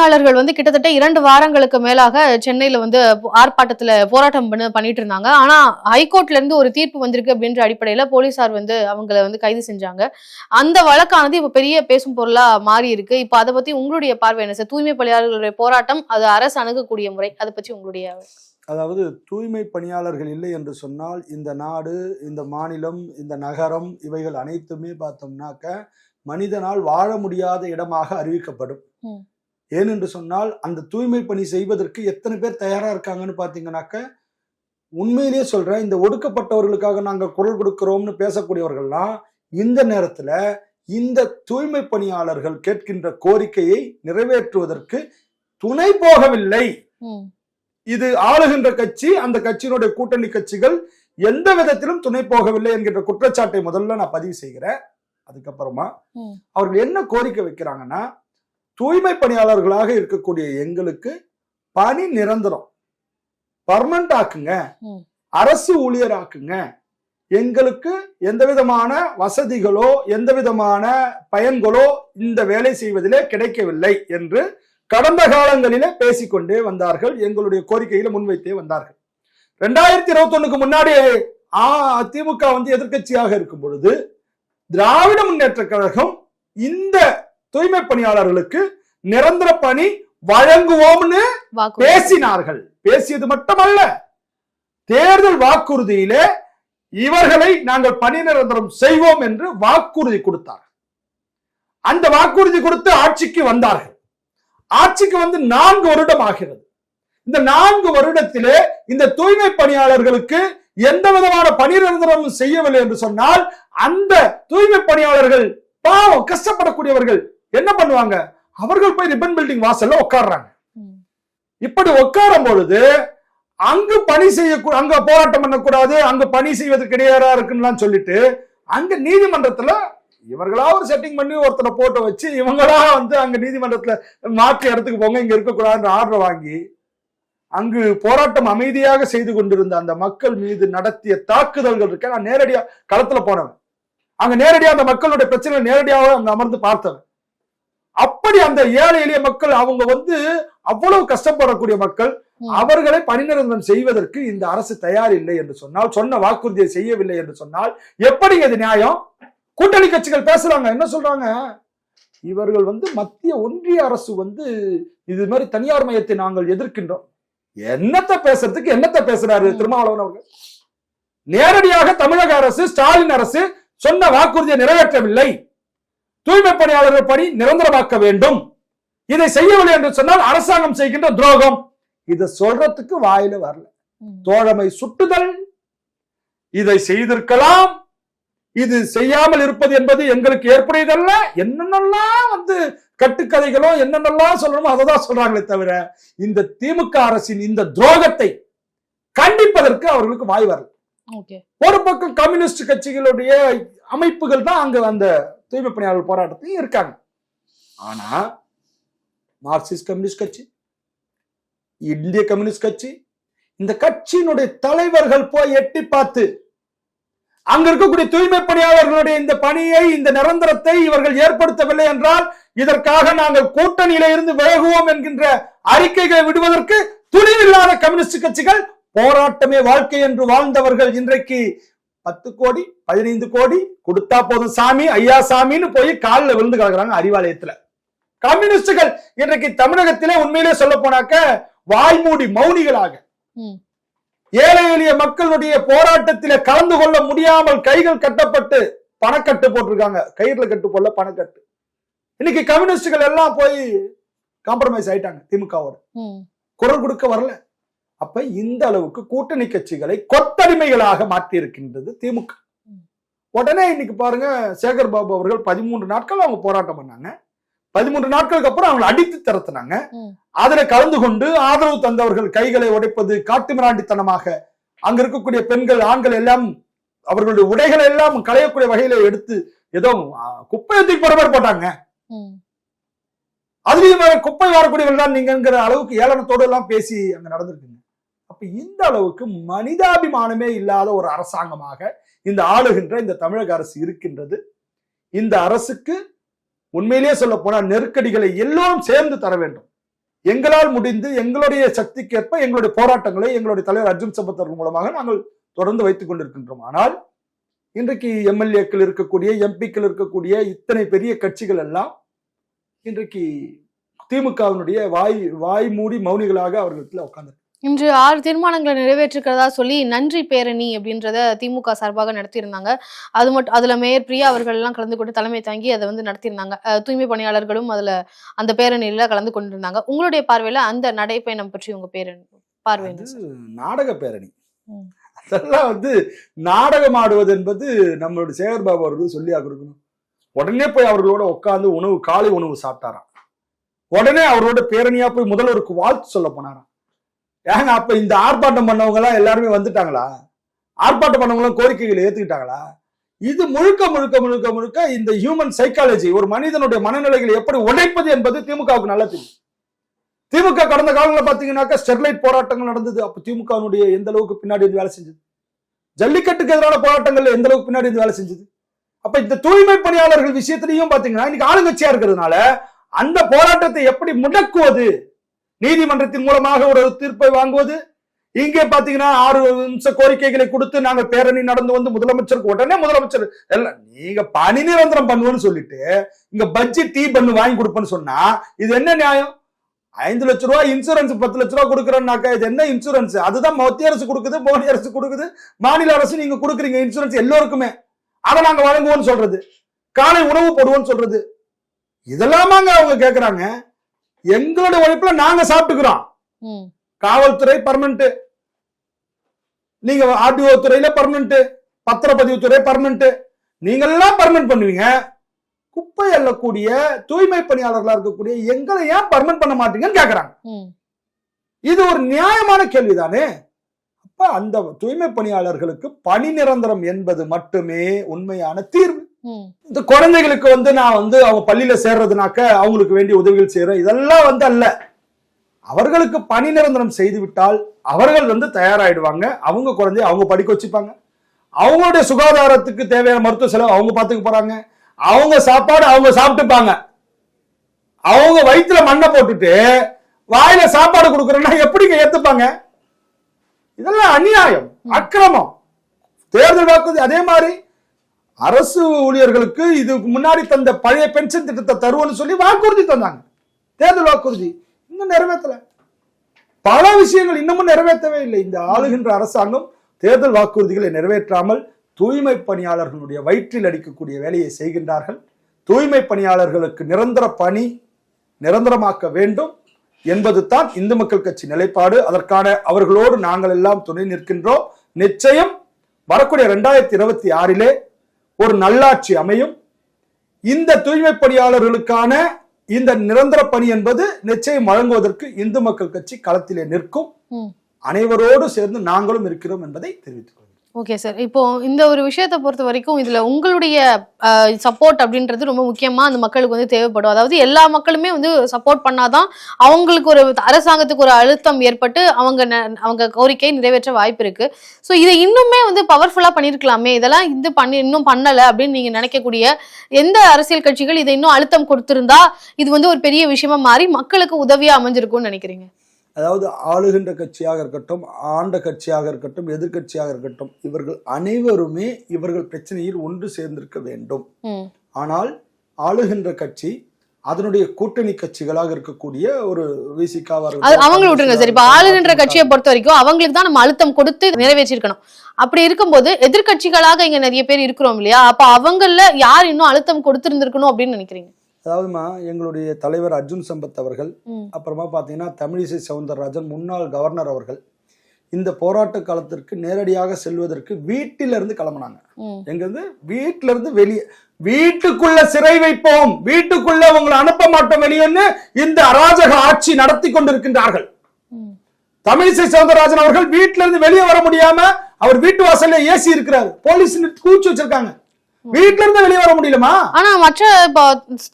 பணியாளர்கள் வந்து கிட்டத்தட்ட இரண்டு வாரங்களுக்கு மேலாக சென்னையில வந்து ஆர்ப்பாட்டத்துல போராட்டம் பண்ண பண்ணிட்டு இருந்தாங்க. ஆனா ஹைகோர்ட்ல இருந்து ஒரு தீர்ப்பு வந்திருக்கு அப்படின்ற அடிப்படையில போலீசார் வந்து அவங்கள வந்து கைது செஞ்சாங்க. அந்த வழக்கானது இப்ப பெரிய பேசும் பொருளா மாறி இருக்கு. இப்ப அதை பத்தி உங்களுடைய பார்வை என்ன? சார் தூய்மை பணியாளர்களுடைய போராட்டம் அது அரசு அணுகக்கூடிய முறை அதை பத்தி உங்களுடைய அதாவது தூய்மை பணியாளர்கள் இல்லை என்று சொன்னால் இந்த நாடு இந்த மாநிலம் இந்த நகரம் இவைகள் அனைத்துமே பார்த்தோம்னாக்க மனிதனால் வாழ முடியாத இடமாக அறிவிக்கப்படும். ஏனென்று சொன்னால் அந்த தூய்மை பணி செய்வதற்கு எத்தனை பேர் தயாரா இருக்காங்கன்னு பாத்தீங்கன்னாக்க உண்மையிலேயே சொல்றேன் இந்த ஒடுக்கப்பட்டவர்களுக்காக நாங்கள் குரல் கொடுக்கிறோம்னு பேசக்கூடியவர்கள்லாம் இந்த நேரத்துல இந்த தூய்மை பணியாளர்கள் கேட்கின்ற கோரிக்கையை நிறைவேற்றுவதற்கு துணை போகவில்லை. இது ஆளுகின்ற கட்சி அந்த கட்சியினுடைய கூட்டணி கட்சிகள் எந்த விதத்திலும் துணை போகவில்லை என்கின்ற குற்றச்சாட்டை முதல்ல நான் பதிவு செய்கிறேன். அதுக்கப்புறமா. அவர்கள் என்ன கோரிக்கை வைக்கிறாங்கன்னா தூய்மை பணியாளர்களாக இருக்கக்கூடிய எங்களுக்கு பணி நிரந்தரம். பர்மனண்ட் ஆக்குங்க. அரசு ஊழியர் ஆக்குங்க எங்களுக்கு எந்த விதமான வசதிகளோ எந்த விதமான பயன்களோ இந்த வேலை செய்வதிலே கிடைக்கவில்லை என்று கடந்த காலங்களிலே பேசிக்கொண்டே வந்தார்கள். எங்களுடைய கோரிக்கையில முன்வைத்தே வந்தார்கள். ரெண்டாயிரத்தி இருபத்தி ஒண்ணுக்கு முன்னாடி ஆ, திமுக வந்து எதிர்க்கட்சியாக இருக்கும் பொழுது திராவிட முன்னேற்ற கழகம் இந்த தூய்மை பணியாளர்களுக்கு நிரந்தர பணி வழங்குவோம்னு பேசினார்கள். பேசியது மட்டுமல்ல தேர்தல் வாக்குறுதியிலே இவர்களை நாங்கள் பணி நிரந்தரம் செய்வோம் என்று வாக்குறுதி கொடுத்தார் அந்த வாக்குறுதி கொடுத்து ஆட்சிக்கு வந்தார்கள். ஆட்சிக்கு வந்து நான்கு வருடம் ஆகிறது. இந்த நான்கு வருடத்திலே இந்த தூய்மை பணியாளர்களுக்கு எந்த விதமான பணி நிரந்தரமும் செய்யவில்லை என்று சொன்னால் அந்த தூய்மை பணியாளர்கள் பாவம் கஷ்டப்படக்கூடியவர்கள் என்ன பண்ணுவாங்க? அவர்கள் போய் ரிப்பன் பில்டிங் வாசல்ல உட்கார்றாங்க. ம், இப்படி உட்காரும் பொழுது அங்கு பணி செய்ய அங்க போராட்டம் பண்ணக்கூடாது அங்க பணி செய்வதற்கு இடையூறா இருக்குன்னு சொல்லிட்டு அங்க நீதிமன்றத்துல இவர்களா ஒரு செட்டிங் பண்ணி ஒருத்தரை போட்டோ வச்சு இவங்களா வந்து அங்க நீதிமன்றத்துல மாற்றி இடத்துக்கு போங்க இங்க இருக்கக்கூடாதுன்ற ஆர்டர் வாங்கி அங்கு போராட்டம் அமைதியாக செய்து கொண்டிருந்த அந்த மக்கள் மீது நடத்திய தாக்குதல்கள் இருக்க? நான் நேரடியா களத்துல போனவன். அங்க நேரடியா அந்த மக்களுடைய பிரச்சனை நேரடியாக அங்க அமர்ந்து பார்த்தவன். அப்படி அந்த ஏழை எளிய மக்கள் அவங்க வந்து அவ்வளவு கஷ்டப்படக்கூடிய மக்கள். அவர்களை பணிநிரந்தரம் செய்வதற்கு இந்த அரசு தயார் இல்லை என்று சொன்னால் சொன்ன வாக்குறுதியை செய்யவில்லை என்று சொன்னால் எப்படி இது நியாயம்? கூட்டணி கட்சிகள் பேசுறாங்க என்ன சொல்றாங்க? இவர்கள் வந்து மத்திய ஒன்றிய அரசு வந்து இது மாதிரி தனியார் மையத்தை நாங்கள் எதிர்க்கின்றோம். என்னத்த பேசுறதுக்கு என்னத்த பேசுறாரு. திருமாவளவன் அவர்கள்? நேரடியாக தமிழக அரசு ஸ்டாலின் அரசு சொன்ன வாக்குறுதியை நிறைவேற்றவில்லை. தூய்மை பணியாளர்கள் பணி நிரந்தரமாக்க வேண்டும். இதை செய்யவில்லை என்று சொன்னால் அரசாங்கம் செய்கின்ற துரோகம். இதை சொல்றதுக்கு வாயில வரல. தோழமை சுட்டுதல். இதை செய்திருக்கலாம். இது செய்யாமல் இருப்பது என்பது எங்களுக்கு ஏற்புடையதல்ல. என்னென்னலாம் வந்து கட்டுக்கதைகளோ என்னென்னலாம் சொல்லணுமோ அதை தான் சொல்றாங்களே தவிர இந்த திமுக அரசின் இந்த துரோகத்தை கண்டிப்பதற்கு அவர்களுக்கு வாய் வரல. ஒரு பக்கம் கம்யூனிஸ்ட் கட்சிகளுடைய அமைப்புகள் தான் அங்க அந்த தூய்மை பணியாளர் போராட்டத்தையும் இருக்காங்க. ஆனா மார்க்சிஸ்ட் கம்யூனிஸ்ட் கட்சி இந்திய கம்யூனிஸ்ட் கட்சி இந்த கட்சியினுடைய தலைவர்கள் போய் எட்டி பார்த்து அங்க இருக்கக்கூடிய தூய்மை பணியாளர்களுடைய இந்த பணியை இந்த நிரந்தரத்தை இவர்கள் ஏற்படுத்தவில்லை என்றால் இதற்காக நாங்கள் கூட்டணியில இருந்து விலகுவோம் என்கின்ற அறிக்கைகளை விடுவதற்கு துணிவில்லாத கம்யூனிஸ்ட் கட்சிகள் போராட்டமே வாழ்க்கை என்று வாழ்ந்தவர்கள் இன்றைக்கு பத்து கோடி பதினைந்து கோடி கொடுத்தா போதும் சாமி ஐயா சாமின்னு போய் காலில் விழுந்து கிடக்குறாங்க அறிவாலயத்துல. கம்யூனிஸ்டுகள் இன்றைக்கு தமிழகத்திலே உண்மையிலே சொல்ல போனாக்க வாய்மூடி மௌனிகளாக. ஏழை எளிய மக்களுடைய போராட்டத்திலே கலந்து கொள்ள முடியாமல் கைகள் கட்டப்பட்டு பணக்கட்டு போட்டிருக்காங்க. கயிறுல கட்டு போடல பணக்கட்டு. இன்னைக்கு கம்யூனிஸ்டுகள் எல்லாம் போய் காம்ப்ரமைஸ் ஆயிட்டாங்க திமுகவோட. குரல் கொடுக்க வரல. அப்ப இந்த அளவுக்கு கூட்டணி கட்சிகளை கொத்தடிமைகளாக மாற்றி இருக்கின்றது திமுக. உடனே இன்னைக்கு பாருங்க சேகர் பாபு அவர்கள் பதிமூன்று நாட்கள் அவங்க போராட்டம் பண்ணாங்க. பதிமூன்று நாட்களுக்கு அப்புறம் அவங்களை அடித்து திரத்துனாங்க. ம். அதுல கலந்து கொண்டு ஆதரவு தந்தவர்கள் கைகளை உடைப்பது காட்டுமிராண்டித்தனமாக. அங்க இருக்கக்கூடிய பெண்கள் ஆண்கள் எல்லாம் அவர்களுடைய உடைகளை எல்லாம் களையக்கூடிய வகையில எடுத்து ஏதோ ஆ, குப்பையை தூக்கி போற மாதிரி போட்டாங்க. அதுலயும் குப்பை வரக்கூடியவர்கள் தான் நீங்கிற அளவுக்கு ஏளனத்தோடு எல்லாம் பேசி அங்க நடந்திருக்குங்க. அப்ப இந்த அளவுக்கு மனிதாபிமானமே இல்லாத ஒரு அரசாங்கமாக இந்த ஆளுகின்ற இந்த தமிழக அரசு இருக்கின்றது. இந்த அரசுக்கு உண்மையிலேயே சொல்ல போனால் நெருக்கடிகளை எல்லோரும் சேர்ந்து தர வேண்டும். எங்களால் முடிந்து எங்களுடைய சக்திக்கேற்ப எங்களுடைய போராட்டங்களை எங்களுடைய தலைவர் அர்ஜுன் சம்பத் அவர்கள் மூலமாக நாங்கள் தொடர்ந்து வைத்துக் கொண்டிருக்கின்றோம். ஆனால் இன்றைக்கு எம்எல்ஏக்கள் இருக்கக்கூடிய எம்பிக்கள் இருக்கக்கூடிய இத்தனை பெரிய கட்சிகள் எல்லாம் இன்றைக்கு திமுகவினுடைய வாய் வாய் மூடி மௌனிகளாக அவர்களிடத்தில் உட்கார்ந்து இன்று ஆறு தீர்மானங்களை நிறைவேற்றிருக்கிறதா சொல்லி நன்றி பேரணி அப்படின்றத திமுக சார்பாக நடத்தியிருந்தாங்க. அது மட்டும் அதுல மேயர் பிரியா அவர்கள் எல்லாம் கலந்து கொண்டு தலைமை தாங்கி அதை வந்து நடத்தியிருந்தாங்க. தூய்மை பணியாளர்களும் அதுல அந்த பேரணியில கலந்து கொண்டிருந்தாங்க. உங்களுடைய பார்வையில அந்த நடைப்பயணம் பற்றி உங்க பேரணி பார்வை? நாடக பேரணி. அதெல்லாம் வந்து நாடகம் ஆடுவது என்பது நம்மளுடைய சேகர் பாபு அவர்கள் சொல்லி கொடுக்கணும்? உடனே போய் அவர்களோட உட்கார்ந்து உணவு காலை உணவு சாப்பிட்டாராம். உடனே அவரோட பேரணியா போய் முதல்வருக்கு வாழ்த்து சொல்ல போனாராம். ஏங்க அப்ப இந்த ஆர்ப்பாட்டம் பண்ணவங்க எல்லாம் எல்லாருமே வந்துட்டாங்களா? ஆர்ப்பாட்டம் பண்ணவங்களாம் கோரிக்கைகளை ஏத்துக்கிட்டாங்களா? இது முழுக்க முழுக்க முழுக்க முழுக்க இந்த ஹியூமன் சைக்காலஜி ஒரு மனிதனுடைய மனநிலைகளை எப்படி உடைப்பது என்பது திமுகவுக்கு நல்லா தெரியும் திமுக கடந்த காலங்களில் பார்த்தீங்கன்னாக்கா ஸ்டெர்லைட் போராட்டங்கள் நடந்தது. அப்ப திமுகவினுடைய எந்த அளவுக்கு பின்னாடி இருந்து வேலை செஞ்சது? ஜல்லிக்கட்டுக்கு எதிரான போராட்டங்கள் எந்த அளவுக்கு பின்னாடி இருந்து வேலை செஞ்சது? அப்ப இந்த தூய்மை பணியாளர்கள் விஷயத்திலையும் பாத்தீங்கன்னா இன்னைக்கு ஆளுங்கட்சியா இருக்கிறதுனால அந்த போராட்டத்தை எப்படி முடக்குவது? நீதிமன்றத்தின் மூலமாக ஒரு தீர்ப்பை வாங்குவது இங்கே பாத்தீங்கன்னா ஆறு நிமிஷ கோரிக்கைகளை கொடுத்து நாங்க பேரணி நடந்து வந்து முதலமைச்சருக்கு உடனே முதலமைச்சர் எல்லாம் நீங்க பணி நிரந்தரம் பண்ணுவோன்னு சொல்லிட்டு இங்க பட்ஜெட் டீ பண்ணு வாங்கி கொடுப்பேன்னு சொன்னா இது என்ன நியாயம்? ஐந்து லட்ச ரூபாய் இன்சூரன்ஸ் பத்து லட்ச ரூபாய் கொடுக்குறோம்னாக்கா இது என்ன இன்சூரன்ஸ் அதுதான் மத்திய அரசு கொடுக்குது மோடி அரசு கொடுக்குது மாநில அரசு நீங்க கொடுக்குறீங்க இன்சூரன்ஸ் எல்லோருக்குமே. அதை நாங்க வழங்குவோம்னு சொல்றது. காலை உணவு போடுவோம்னு சொல்றது. இதெல்லாமாங்க அவங்க கேக்குறாங்க. எங்களோட உழைப்புல நாங்க சாப்பிட்டுக்கிறோம். காவல்துறை பர்மனன்ட் நீங்க ஆர்டிஓ துறையில பர்மனன்ட் பத்திரப்பதிவுத்துறை பர்மனன்ட் நீங்க எல்லாம் பர்மனன்ட் பண்ணுவீங்க. குப்பை அள்ளக்கூடிய தூய்மை பணியாளர்களா இருக்கக்கூடிய எங்களை ஏன் பர்மனன்ட் பண்ண மாட்டீங்கன்னு கேக்குறாங்க. இது ஒரு நியாயமான கேள்விதானே? அப்ப அந்த தூய்மை பணியாளர்களுக்கு பணி நிரந்தரம் என்பது மட்டுமே உண்மையான தீர்வு. இந்த குழந்தைகளுக்கு வந்து நான் வந்து அவங்க பள்ளியில சேர்றதுனாக்க அவங்களுக்கு வேண்டிய உதவிகள் செய்யறேன் இதெல்லாம் வந்து அல்ல. அவர்களுக்கு பணி நிரந்தரம் செய்து விட்டால் அவர்கள் வந்து தயாராயிடுவாங்க. அவங்க குழந்தைய அவங்க படிக்க வச்சுப்பாங்க. அவங்களுடைய சுகாதாரத்துக்கு தேவையான மருத்துவ செலவு அவங்க பார்த்துக்க போறாங்க. அவங்க சாப்பாடு அவங்க சாப்பிட்டுப்பாங்க. அவங்க வயிற்றுல மண்ணை போட்டுட்டு வாயில சாப்பாடு கொடுக்குறேன்னா எப்படிங்க ஏத்துப்பாங்க? இதெல்லாம் அநியாயம். அக்கிரமம். தேர்தல் வாக்குறுதி அதே மாதிரி அரசு ஊழியர்களுக்கு இதுக்கு முன்னாடி தந்த பழைய பென்ஷன் திட்டத்தை தருவோம்னு சொல்லி வாக்குறுதி தந்தாங்க. தேர்தல் வாக்குறுதி. இன்னும் நிறைவேற்றல. பல விஷயங்கள் இன்னமும் நிறைவேற்றவே இல்லை. இந்த ஆளுகின்ற அரசாங்கம் தேர்தல் வாக்குறுதிகளை நிறைவேற்றாமல் தூய்மை பணியாளர்களுடைய வயிற்றில் அடிக்கக்கூடிய வேலையை செய்கின்றார்கள். தூய்மை பணியாளர்களுக்கு நிரந்தர பணி நிரந்தரமாக்க வேண்டும் என்பது தான் இந்து மக்கள் கட்சி நிலைப்பாடு. அதற்கான அவர்களோடு நாங்கள் எல்லாம் துணை நிற்கின்றோம். நிச்சயம் வரக்கூடிய ரெண்டாயிரத்தி இருபத்தி ஆறிலே ஒரு நல்லாட்சி அமையும். இந்த தூய்மை பணியாளர்களுக்கான இந்த நிரந்தர பணி என்பது நிச்சயம் வழங்குவதற்கு இந்து மக்கள் கட்சி களத்திலே நிற்கும். அனைவரோடு சேர்ந்து நாங்களும் இருக்கிறோம் என்பதை தெரிவித்துக் ஓகே சார் இப்போ இந்த ஒரு விஷயத்தை பொறுத்த வரைக்கும் இதுல உங்களுடைய சப்போர்ட் அப்படின்றது ரொம்ப முக்கியமா அந்த மக்களுக்கு வந்து தேவைப்படும். அதாவது எல்லா மக்களுமே வந்து சப்போர்ட் பண்ணாதான் அவங்களுக்கு ஒரு அரசாங்கத்துக்கு ஒரு அழுத்தம் ஏற்பட்டு அவங்க அவங்க கோரிக்கை நிறைவேற்ற வாய்ப்பு இருக்கு. ஸோ இதை இன்னுமே வந்து பவர்ஃபுல்லா பண்ணிருக்கலாமே? இதெல்லாம் இது பண்ணி இன்னும் பண்ணல அப்படின்னு நீங்க நினைக்கக்கூடிய எந்த அரசியல் கட்சிகள் இதை இன்னும் அழுத்தம் கொடுத்திருந்தா இது வந்து ஒரு பெரிய விஷயமா மாறி மக்களுக்கு உதவியா அமைஞ்சிருக்கும்னு நினைக்கிறீங்க? அதாவது ஆளுகின்ற கட்சியாக இருக்கட்டும் ஆண்ட கட்சியாக இருக்கட்டும் எதிர்க்கட்சியாக இருக்கட்டும் இவர்கள் அனைவருமே இவர்கள் பிரச்சனையில் ஒன்று சேர்ந்திருக்க வேண்டும். ஆனால் ஆளுகின்ற கட்சி அதனுடைய கூட்டணி கட்சிகளாக இருக்கக்கூடிய ஒரு விசிகாவா அது அவங்கள விட்டுருங்க சார். இப்ப ஆளுகின்ற கட்சியை பொறுத்த வரைக்கும் அவங்களுக்கு தான் நம்ம அழுத்தம் கொடுத்து நிறைவேற்றிருக்கணும் அப்படி இருக்கும்போது எதிர்க்கட்சிகளாக இங்க நிறைய பேர் இருக்கிறோம் இல்லையா? அப்ப அவங்கள யார் இன்னும் அழுத்தம் கொடுத்திருந்திருக்கணும் அப்படின்னு நினைக்கிறீங்க? அதாவதுமா எங்களுடைய தலைவர் அர்ஜுன் சம்பத் அவர்கள். அப்புறமா பார்த்தீங்கன்னா தமிழிசை சவுந்தரராஜன் முன்னாள் கவர்னர் அவர்கள் இந்த போராட்ட காலத்திற்கு நேரடியாக செல்வதற்கு வீட்டிலிருந்து கிளம்புனாங்க. ம், எங்கிருந்து? வீட்டில இருந்து வெளியே. வீட்டுக்குள்ள சிறை வைப்போம். வீட்டுக்குள்ள உங்களை அனுப்ப மாட்டோம் வெளியேன்னு இந்த அராஜக ஆட்சி நடத்தி கொண்டிருக்கின்றார்கள். தமிழிசை சவுந்தரராஜன் அவர்கள் வீட்டில இருந்து வெளியே வர முடியாம அவர் வீட்டு வாசல்ல ஏசி இருக்கிறாரு. போலீஸ் கூச்சி வச்சிருக்காங்க. வீட்டுல இருந்து வெளியே வர முடியலமா? ஆனா மற்ற இப்போ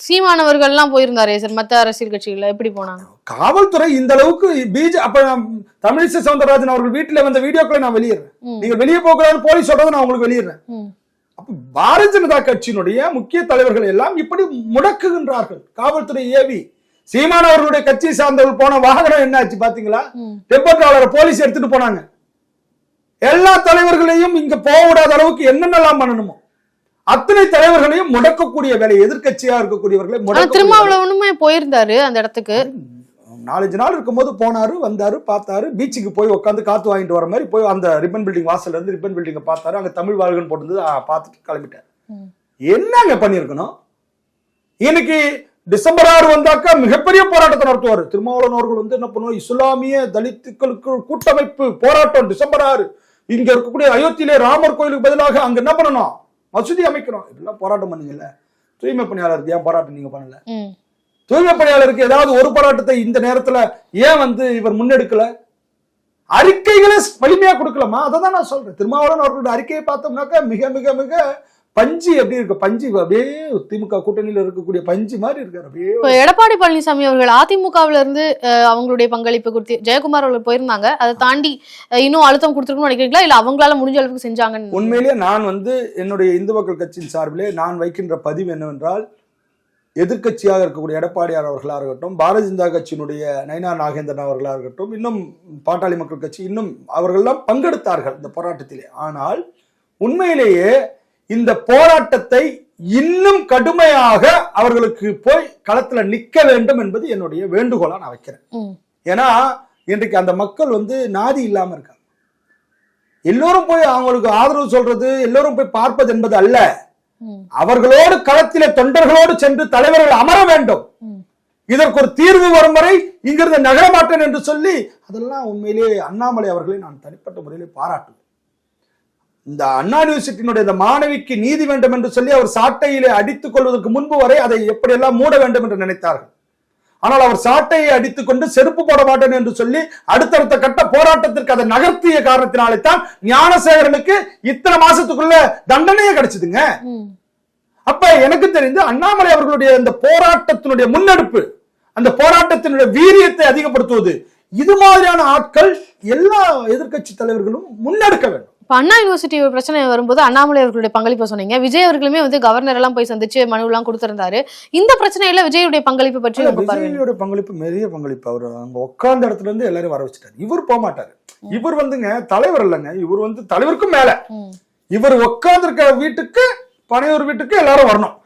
சீமானவர்கள் எல்லாம் போயிருந்தாரே சார் மத்த அரசியல் கட்சிகள்ல. எப்படி போனாங்க? காவல்துறை இந்த அளவுக்கு பிஜே அப்ப தமிழிசை சவுந்தரராஜன் அவர்கள் வீட்டுல வந்த வீடியோக்களை நான் வெளியிடுறேன். நீங்க வெளியே போகக்கூடாதுன்னு போலீஸ் சொல்றதை நான் உங்களுக்கு வெளியிடுறேன். அப்ப பாரதிய ஜனதா கட்சியினுடைய முக்கிய தலைவர்கள் எல்லாம் இப்படி முடக்குகின்றார்கள். காவல்துறை ஏவி. சீமான் அவர்களுடைய கட்சி சார்ந்தவர்கள் போன வாகனம் என்ன ஆச்சு பாத்தீங்களா? ம். டெம்போ டிராவலரை போலீஸ் எடுத்துட்டு போனாங்க. எல்லா தலைவர்களையும் இங்க போக விடாத அளவுக்கு என்னென்னலாம் பண்ணணுமோ? அத்தனை தலைவர்களையும் முடக்கக்கூடிய வேலை எதிர்க்கட்சியா இருக்கக்கூடியவர்களை திருமாவளவனுமே போயிருந்தாரு அந்த இடத்துக்கு. நாலஞ்சு நாள் இருக்கும்போது போனாரு வந்தாரு பார்த்தாரு. பீச்சுக்கு போய் உட்காந்து காத்து வாங்கிட்டு வர மாதிரி போய் அந்த ரிப்பன் பில்டிங் வாசல்ல இருந்து ரிப்பன் பில்டிங்கை பார்த்தாரு. அங்க தமிழ் வாழ்கன்னு போட்டிருந்தது ஆ, பார்த்துட்டு கிளம்பிட்டார். என்னங்க பண்ணியிருக்கணும்? இன்னைக்கு டிசம்பர் ஆறு வந்தாக்கா மிகப்பெரிய போராட்டத்தை நடத்துவார். திருமாவளவன் அவர்கள் வந்து என்ன பண்ணுவார்? இஸ்லாமிய தலித்துக்களுக்கு கூட்டமைப்பு போராட்டம் டிசம்பர் ஆறு. இங்க இருக்கக்கூடிய அயோத்தியிலே ராமர் கோயிலுக்கு பதிலாக அங்க என்ன பண்ணணும்? மசூதி அமைக்கணும். இதெல்லாம் போராட்டம் பண்ணீங்கல்ல. தூய்மை பணியாளருக்கு ஏன் போராட்டம் நீங்க பண்ணல. தூய்மை பணியாளருக்கு ஏதாவது ஒரு போராட்டத்தை இந்த நேரத்துல ஏன் வந்து இவர் முன்னெடுக்கல? அறிக்கைகளை வலிமையா கொடுக்கலாமா? அதை தான் நான் சொல்றேன். திருமாவளவன் அவர்களுடைய அறிக்கையை பார்த்தோம்னாக்கா மிக மிக மிக பஞ்சு எப்படி இருக்கு? பஞ்சு அப்படியே திமுக கூட்டணியில இருக்கக்கூடிய பஞ்சு மாதிரி இருக்காரு. அப்படியே எடப்பாடி பழனிசாமி அவர்கள் அதிமுகவுல இருந்து அவங்களுடைய பங்களிப்பு குறித்து ஜெயக்குமார் அவர்கள் போயிருந்தாங்க. அதை தாண்டி இன்னும் அழுத்தம் கொடுத்துருக்கணும்னு நினைக்கிறீங்களா? இல்ல அவங்களால முடிஞ்ச அளவுக்கு செஞ்சாங்கன்னு? உண்மையிலேயே நான் வந்து என்னுடைய இந்து மக்கள் கட்சியின் சார்பிலே நான் வைக்கின்ற பதிவு என்னவென்றால் எதிர்க்கட்சியாக இருக்கக்கூடிய எடப்பாடியார் அவர்களாக இருக்கட்டும் பாரதிய ஜனதா கட்சியினுடைய நயனா நாகேந்திரன் அவர்களாக இருக்கட்டும் இன்னும் பாட்டாளி மக்கள் கட்சி இன்னும் அவர்கள்லாம் பங்கெடுத்தார்கள் இந்த போராட்டத்திலே. ஆனால் உண்மையிலேயே இந்த போராட்டத்தை இன்னும் கடுமையாக அவர்களுக்கு போய் களத்துல நிக்க வேண்டும் என்பது என்னுடைய வேண்டுகோளா நான் வைக்கிறேன். ஏன்னா இன்றைக்கு அந்த மக்கள் வந்து நாதி இல்லாம இருக்காங்க எல்லோரும் போய் அவங்களுக்கு ஆதரவு சொல்றது எல்லோரும் போய் பார்ப்பது என்பது அல்ல. அவர்களோடு களத்திலே தொண்டர்களோடு சென்று தலைவர்கள் அமர வேண்டும். இதற்கு ஒரு தீர்வு வரும் வரை இங்கிருந்து நகர மாட்டேன் என்று சொல்லி அதெல்லாம் உண்மையிலேயே அண்ணாமலை அவர்களை நான் தனிப்பட்ட முறையிலே பாராட்டுவேன் இந்த அண்ணா யூனிவர்சிட்டியினுடைய இந்த மாணவிக்கு நீதி வேண்டும் என்று சொல்லி அவர் சாட்டையிலே அடித்துக் கொள்வதற்கு முன்பு வரை அதை எப்படியெல்லாம் மூட வேண்டும் என்று நினைத்தார்கள். ஆனால் அவர் சாட்டையை அடித்துக் கொண்டு செருப்பு போட மாட்டேன் என்று சொல்லி அடுத்தடுத்த கட்ட போராட்டத்திற்கு அதை நகர்த்திய காரணத்தினாலே தான் ஞானசேகரனுக்கு இத்தனை மாசத்துக்குள்ள தண்டனையே கிடைச்சதுங்க. அப்ப எனக்கு தெரிந்து அண்ணாமலை அவர்களுடைய இந்த போராட்டத்தினுடைய முன்னெடுப்பு அந்த போராட்டத்தினுடைய வீரியத்தை அதிகப்படுத்துவது இது மாதிரியான ஆட்கள் எல்லா எதிர்க்கட்சி தலைவர்களும் முன்னெடுக்க வேண்டும். இப்ப அண்ணா யூனிவர்சிட்டி பிரச்சனை வரும்போது அண்ணாமலை அவர்களுடைய பங்களிப்பை சொன்னீங்க. விஜய் அவர்களுமே வந்து கவர்னர் எல்லாம் போய் சந்திச்சு மனு எல்லாம் கொடுத்திருந்தாரு. இந்த பிரச்சனையில விஜயுடைய பங்களிப்பு பற்றி ஆனா உங்க பார்வை என்ன? விஜயோட பங்களிப்பு பெரிய பங்களிப்பு. அவர் அங்க உட்கார்ந்த இடத்துல இருந்து எல்லாரும் வர வச்சுட்டாரு. இவர் போக மாட்டாரு. இவர் வந்துங்க தலைவர் இல்லைங்க. இவர் வந்து தலைவருக்கும் மேல. இவர் உட்கார்ந்திருக்க வீட்டுக்கு பனையூர் வீட்டுக்கு எல்லாரும் வரணும்.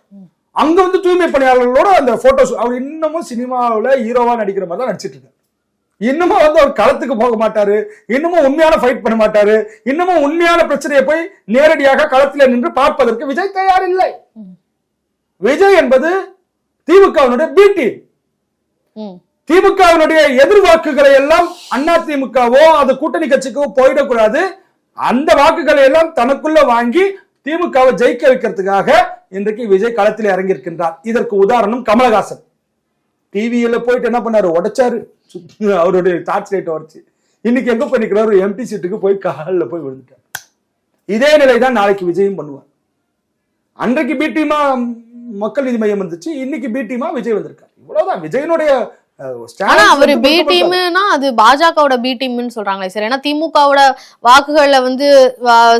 அங்க வந்து தூய்மை பணியாளர்களோட அந்த போட்டோஸ் அவர் இன்னமும் சினிமாவுல ஹீரோவா நடிக்கிற மாதிரி தான் நடிச்சிட்டு இருக்காரு. இன்னமும் வந்து அவர் களத்துக்கு போக மாட்டாரு. இன்னமும் உண்மையான ஃபைட் பண்ண மாட்டாரு. இன்னமும் உண்மையான பிரச்சனையை போய் நேரடியாக களத்திலே நின்று பார்ப்பதற்கு விஜய் தயார் இல்லை. விஜய் என்பது திமுகவினுடைய பி டீம் ம். திமுகவினுடைய எதிர்வாக்குகளை எல்லாம் அண்ணா திமுகவோ அது கூட்டணி கட்சிக்கோ போயிடக்கூடாது. அந்த வாக்குகளை எல்லாம் தனக்குள்ள வாங்கி திமுகவை ஜெயிக்க வைக்கிறதுக்காக இன்றைக்கு விஜய் களத்தில் இறங்கியிருக்கின்றார். இதற்கு உதாரணம் கமலஹாசன். டிவியில போயிட்டு என்ன பண்ணாரு? உடைச்சாரு. அவருடைய டார்ச் லைட்டை உடைச்சு. இன்னைக்கு எங்க போய் நிக்கிறாரு? எம்பி சீட்டுக்கு போய் காலில் போய் விழுந்துட்டார். இதே நிலை தான் நாளைக்கு விஜயும் பண்ணுவார். அன்றைக்கு பி டீமா மக்கள் நீதி மையம் வந்துச்சு இன்னைக்கு பி டீமா விஜய் வந்திருக்காரு. இவ்வளவுதான். விஜயனுடைய ஆனா அவரு வந்து பி டீம்னா அது பாஜகவோட பி டீம்னு சொல்றாங்களே சார் ஏன்னா திமுகவோட வாக்குகளை வந்து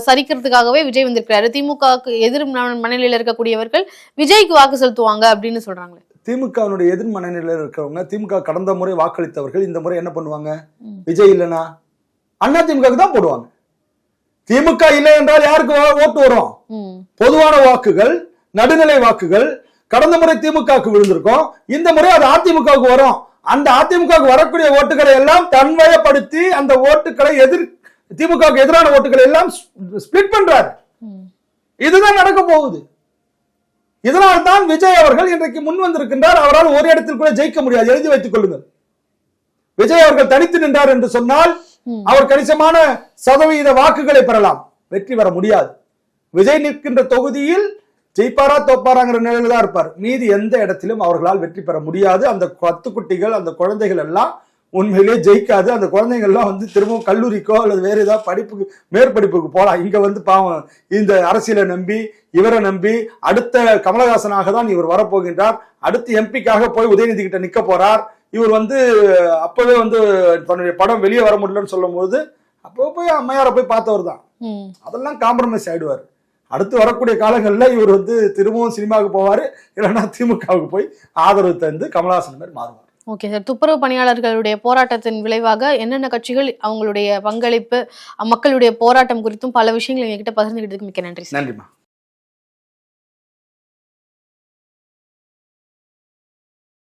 சரிக்கிறதுக்காகவே விஜய் வந்திருக்காரு திமுகவுக்கு எதிர் மன- மனநிலையில இருக்கக்கூடியவர்கள் விஜய்க்கு வாக்கு செலுத்துவாங்க அப்படின்னு சொல்றாங்களே. திமுகவினுடைய எதிர் மனநிலையில் இருக்கிறவங்க திமுக கடந்த முறை வாக்களித்தவர்கள் இந்த முறை என்ன பண்ணுவாங்க. விஜய் இல்லைனா? அண்ணா திமுகவுக்கு தான் போடுவாங்க. திமுக இல்லை என்றால் யாருக்கு ஓட்டு வரும். பொதுவான வாக்குகள் நடுநிலை வாக்குகள் கடந்த முறை திமுகவுக்கு விழுந்திருக்கும் இந்த முறை அது அதிமுகவுக்கு வரும். அந்த அதிமுகவுக்கு வரக்கூடிய ஓட்டுகளை எல்லாம் தன்வயப்படுத்தி அந்த ஓட்டுகளை எதிர் திமுகவுக்கு எதிரான ஓட்டுகளை எல்லாம் ஸ்பிளிட் பண்றாரு. இதுதான் நடக்க போகுது. இதனால் தான் விஜய் அவர்கள் இன்றைக்கு முன் வந்திருக்கின்றார். அவரால் ஒரு இடத்தில் கூட ஜெயிக்க முடியாது. எழுதி வைத்துக் கொள்ளுங்கள். விஜய் அவர்கள் தனித்து நின்றார் என்று சொன்னால். அவர் கணிசமான சதவீத வாக்குகளை பெறலாம். வெற்றி பெற முடியாது. விஜய் நிற்கின்ற தொகுதியில் ஜெயிப்பாரா தோப்பாராங்கிற நிலையில தான் இருப்பார். மீதி எந்த இடத்திலும் அவர்களால் வெற்றி பெற முடியாது. அந்த பத்து குட்டிகள் அந்த குழந்தைகள் எல்லாம் உண்மையிலேயே ஜெயிக்காது. அந்த குழந்தைங்கள்லாம் வந்து திரும்பவும் கல்லூரிக்கோ அல்லது வேற ஏதாவது படிப்புக்கு மேற்படிப்புக்கு போகலாம் இங்க வந்து பாவம் இந்த அரசியலை நம்பி இவரை நம்பி அடுத்த கமலஹாசனாக தான் இவர் வரப்போகின்றார். அடுத்து எம்பிக்காக போய் உதயநிதி கிட்ட நிக்க போறார். இவர் வந்து அப்பவே வந்து தன்னுடைய படம் வெளியே வர முடியலன்னு சொல்லும் போது அப்போ போய் அம்மையாரை போய் பார்த்தவர் தான். அதெல்லாம் காம்ப்ரமைஸ் ஆயிடுவார். அடுத்து வரக்கூடிய காலங்களில் இவர் வந்து திரும்பவும் சினிமாவுக்கு போவார். இல்லைன்னா திமுகவுக்கு போய் ஆதரவு தந்து கமலஹாசன் மாதிரி மாறுவார். ஓகே சார் துப்புரவு பணியாளர்களுடைய போராட்டத்தின் விளைவாக என்னென்ன கட்சிகள் அவங்களுடைய பங்களிப்பு மக்களுடைய போராட்டம் குறித்தும் பல விஷயங்கள் எங்ககிட்ட பகிர்ந்துகிட்டதுக்கு மிக்க நன்றி சார்